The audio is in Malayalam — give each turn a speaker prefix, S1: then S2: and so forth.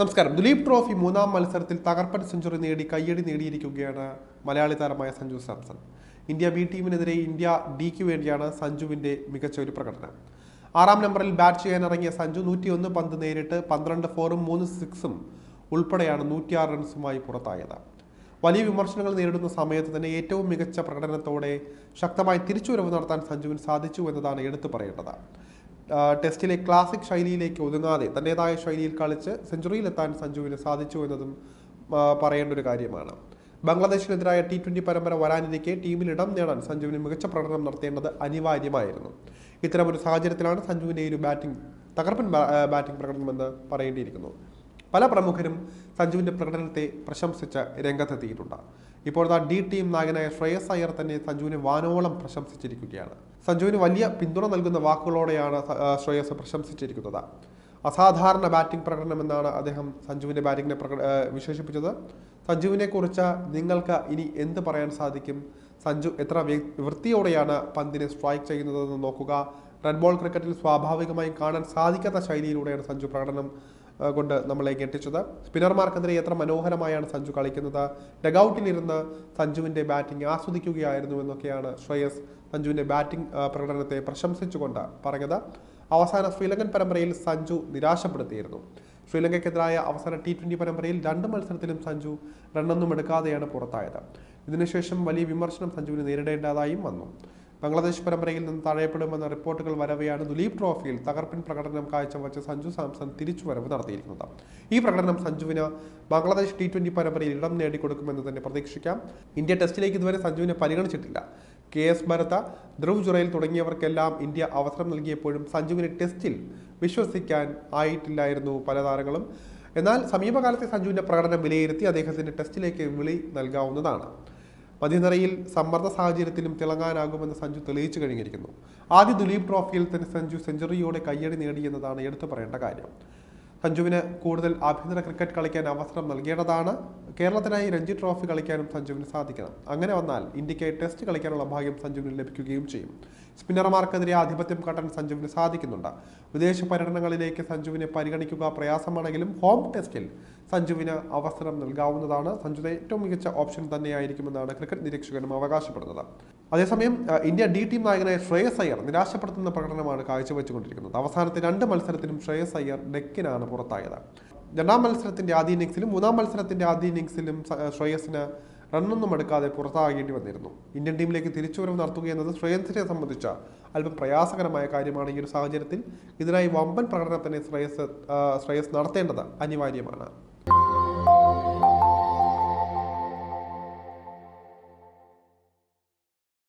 S1: നമസ്കാരം. ദുലീപ് ട്രോഫി മൂന്നാം മത്സരത്തിൽ തകർപ്പൻ സെഞ്ചുറി നേടി കയ്യടി നേടിയിരിക്കുകയാണ് മലയാളി താരമായ സഞ്ജു സാംസൺ. ഇന്ത്യ ബി ടീമിനെതിരെ ഇന്ത്യ ഡിക്ക് വേണ്ടിയാണ് സഞ്ജുവിന്റെ മികച്ച ഒരു പ്രകടനം. ആറാം നമ്പറിൽ ബാറ്റ് ചെയ്യാൻ ഇറങ്ങിയ സഞ്ജു നൂറ്റിയൊന്ന് പന്ത് നേരിട്ട് പന്ത്രണ്ട് ഫോറും മൂന്ന് സിക്സും ഉൾപ്പെടെയാണ് നൂറ്റിയാറ് റൺസുമായി പുറത്തായത്. വലിയ വിമർശനങ്ങൾ നേരിടുന്ന സമയത്ത് തന്നെ ഏറ്റവും മികച്ച പ്രകടനത്തോടെ ശക്തമായി തിരിച്ചുവരവ് നടത്താൻ സഞ്ജുവിന് സാധിച്ചു എന്നതാണ് എടുത്തു പറയേണ്ടത്. ടെസ്റ്റിലെ ക്ലാസിക് ശൈലിയിലേക്ക് ഒതുങ്ങാതെ തന്റെതായ ശൈലിയിൽ കളിച്ച് സെഞ്ചുറിയിലെത്താൻ സഞ്ജുവിന് സാധിച്ചു എന്നതും പറയേണ്ട ഒരു കാര്യമാണ്. ബംഗ്ലാദേശിനെതിരായ ടി ട്വന്റി പരമ്പര വരാനിരിക്കെ ടീമിൽ ഇടം നേടാൻ സഞ്ജുവിന് മികച്ച പ്രകടനം നടത്തേണ്ടത് അനിവാര്യമായിരുന്നു. ഇത്തരമൊരു സാഹചര്യത്തിലാണ് സഞ്ജുവിന്റെ ഒരു ബാറ്റിംഗ് തകർപ്പൻ ബാറ്റിംഗ് പ്രകടനമെന്ന് പറയേണ്ടിയിരിക്കുന്നു. പല പ്രമുഖരും സഞ്ജുവിന്റെ പ്രകടനത്തെ പ്രശംസിച്ച് രംഗത്തെത്തിയിട്ടുണ്ട്. ഇപ്പോഴത്തെ ഡി ടീം നായകനായ ശ്രേയസ് അയ്യർ തന്നെ സഞ്ജുവിനെ വാനോളം പ്രശംസിച്ചിരിക്കുകയാണ്. സഞ്ജുവിന് വലിയ പിന്തുണ നൽകുന്ന വാക്കുകളോടെയാണ് ശ്രേയസ് പ്രശംസിച്ചിരിക്കുന്നത്. അസാധാരണ ബാറ്റിംഗ് പ്രകടനം എന്നാണ് അദ്ദേഹം സഞ്ജുവിന്റെ ബാറ്റിങ്ങിനെ പ്രക വിശേഷിപ്പിച്ചത്. സഞ്ജുവിനെ കുറിച്ച് നിങ്ങൾക്ക് ഇനി എന്ത് പറയാൻ സാധിക്കും? സഞ്ജു എത്ര വൃത്തിയോടെയാണ് പന്തിനെ സ്ട്രൈക്ക് ചെയ്യുന്നതെന്ന് നോക്കുക. റെഡ് ബോൾ ക്രിക്കറ്റിൽ സ്വാഭാവികമായും കാണാൻ സാധിക്കാത്ത ശൈലിയിലൂടെയാണ് സഞ്ജു പ്രകടനം കൊണ്ട് നമ്മളെ ഞെട്ടിച്ചത്. സ്പിന്നർമാർക്കെതിരെ എത്ര മനോഹരമായാണ് സഞ്ജു കളിക്കുന്നത്. ഡഗൌട്ടിലിരുന്ന് സഞ്ജുവിന്റെ ബാറ്റിംഗ് ആസ്വദിക്കുകയായിരുന്നു എന്നൊക്കെയാണ് ശ്രേയസ് സഞ്ജുവിന്റെ ബാറ്റിംഗ് പ്രകടനത്തെ പ്രശംസിച്ചുകൊണ്ട് പറഞ്ഞത്. അവസാന ശ്രീലങ്കൻ പരമ്പരയിൽ സഞ്ജു നിരാശപ്പെടുത്തിയിരുന്നു. ശ്രീലങ്കയ്ക്കെതിരായ അവസാന ടി ട്വന്റി പരമ്പരയിൽ രണ്ട് മത്സരത്തിലും സഞ്ജു റണ്ണൊന്നും എടുക്കാതെയാണ് പുറത്തായത്. ഇതിനുശേഷം വലിയ വിമർശനം സഞ്ജുവിന് നേരിടേണ്ടതായും വന്നു. ബംഗ്ലാദേശ് പരമ്പരയിൽ നിന്ന് തഴയപ്പെടുമെന്ന റിപ്പോർട്ടുകൾ വരവെയാണ് ദുലീപ് ട്രോഫിയിൽ തകർപ്പൻ പ്രകടനം കാഴ്ചവെച്ച സഞ്ജു സാംസൺ തിരിച്ചുവരവ് നടത്തിയിരിക്കുന്നത് ഈ പ്രകടനം സഞ്ജുവിന് ബംഗ്ലാദേശ് ടി ട്വന്റി പരമ്പരയിൽ ഇടം നേടിക്കൊടുക്കുമെന്ന് തന്നെ പ്രതീക്ഷിക്കാം. ഇന്ത്യ ടെസ്റ്റിലേക്ക് ഇതുവരെ സഞ്ജുവിനെ പരിഗണിച്ചിട്ടില്ല. കെ എസ് ഭരത ധ്രുവ് ജുറയിൽ തുടങ്ങിയവർക്കെല്ലാം ഇന്ത്യ അവസരം നൽകിയപ്പോഴും സഞ്ജുവിനെ ടെസ്റ്റിൽ വിശ്വസിക്കാൻ ആയിട്ടില്ലായിരുന്നു പല താരങ്ങളും. എന്നാൽ സമീപകാലത്തെ സഞ്ജുവിന്റെ പ്രകടനം വിലയിരുത്തി അദ്ദേഹത്തിന് ടെസ്റ്റിലേക്ക് വിളി നൽകാവുന്നതാണ്. മധ്യനിരയിൽ സമ്മർദ്ദ സാഹചര്യത്തിലും തിളങ്ങാനാകുമെന്ന് സഞ്ജു തെളിയിച്ചു കഴിഞ്ഞിരിക്കുന്നു. ആദ്യ ദുലീപ് ട്രോഫിയിൽ തന്നെ സഞ്ജു സെഞ്ചുറിയോടെ കയ്യടി നേടിയെന്നതാണ് എടുത്തു പറയേണ്ട കാര്യം. സഞ്ജുവിന് കൂടുതൽ ആഭ്യന്തര ക്രിക്കറ്റ് കളിക്കാൻ അവസരം നൽകേണ്ടതാണ്. കേരളത്തിനായി രഞ്ജി ട്രോഫി കളിക്കാനും സഞ്ജുവിന് സാധിക്കണം. അങ്ങനെ വന്നാൽ ഇന്ത്യയ്ക്ക് ടെസ്റ്റ് കളിക്കാനുള്ള ഭാഗ്യം സഞ്ജുവിന് ലഭിക്കുകയും ചെയ്യും. സ്പിന്നർമാർക്കെതിരെ ആധിപത്യം കാട്ടാൻ സഞ്ജുവിന് സാധിക്കുന്നുണ്ട്. വിദേശ പര്യടനങ്ങളിലേക്ക് സഞ്ജുവിനെ പരിഗണിക്കുക പ്രയാസമാണെങ്കിലും ഹോം ടെസ്റ്റിൽ സഞ്ജുവിന് അവസരം നൽകാവുന്നതാണ്. സഞ്ജുവിന്റെ ഏറ്റവും മികച്ച ഓപ്ഷൻ തന്നെയായിരിക്കുമെന്നാണ് ക്രിക്കറ്റ് നിരീക്ഷകനും അവകാശപ്പെടുന്നത്. അതേസമയം ഇന്ത്യ ഡി ടീം നായകനായ ശ്രേയസ് അയ്യർ നിരാശപ്പെടുത്തുന്ന പ്രകടനമാണ് കാഴ്ചവെച്ചുകൊണ്ടിരിക്കുന്നത്. അവസാനത്തെ രണ്ട് മത്സരത്തിലും ശ്രേയസ് അയ്യർ ഡെക്കിനാണ് പുറത്തായത്. രണ്ടാം മത്സരത്തിന്റെ ആദ്യ ഇന്നിങ്സിലും മൂന്നാം മത്സരത്തിന്റെ ആദ്യ ഇന്നിങ്സിലും ശ്രേയസിന് റണ്ണൊന്നും എടുക്കാതെ പുറത്താകേണ്ടി വന്നിരുന്നു. ഇന്ത്യൻ ടീമിലേക്ക് തിരിച്ചുവരവ് നടത്തുക എന്നത് ശ്രേയസിനെ സംബന്ധിച്ച അല്പം പ്രയാസകരമായ കാര്യമാണ് ഈ ഒരു സാഹചര്യത്തിൽ. ഇതിനായി വമ്പൻ പ്രകടനം തന്നെ ശ്രേയസ് ശ്രേയസ് നടത്തേണ്ടത് അനിവാര്യമാണ്.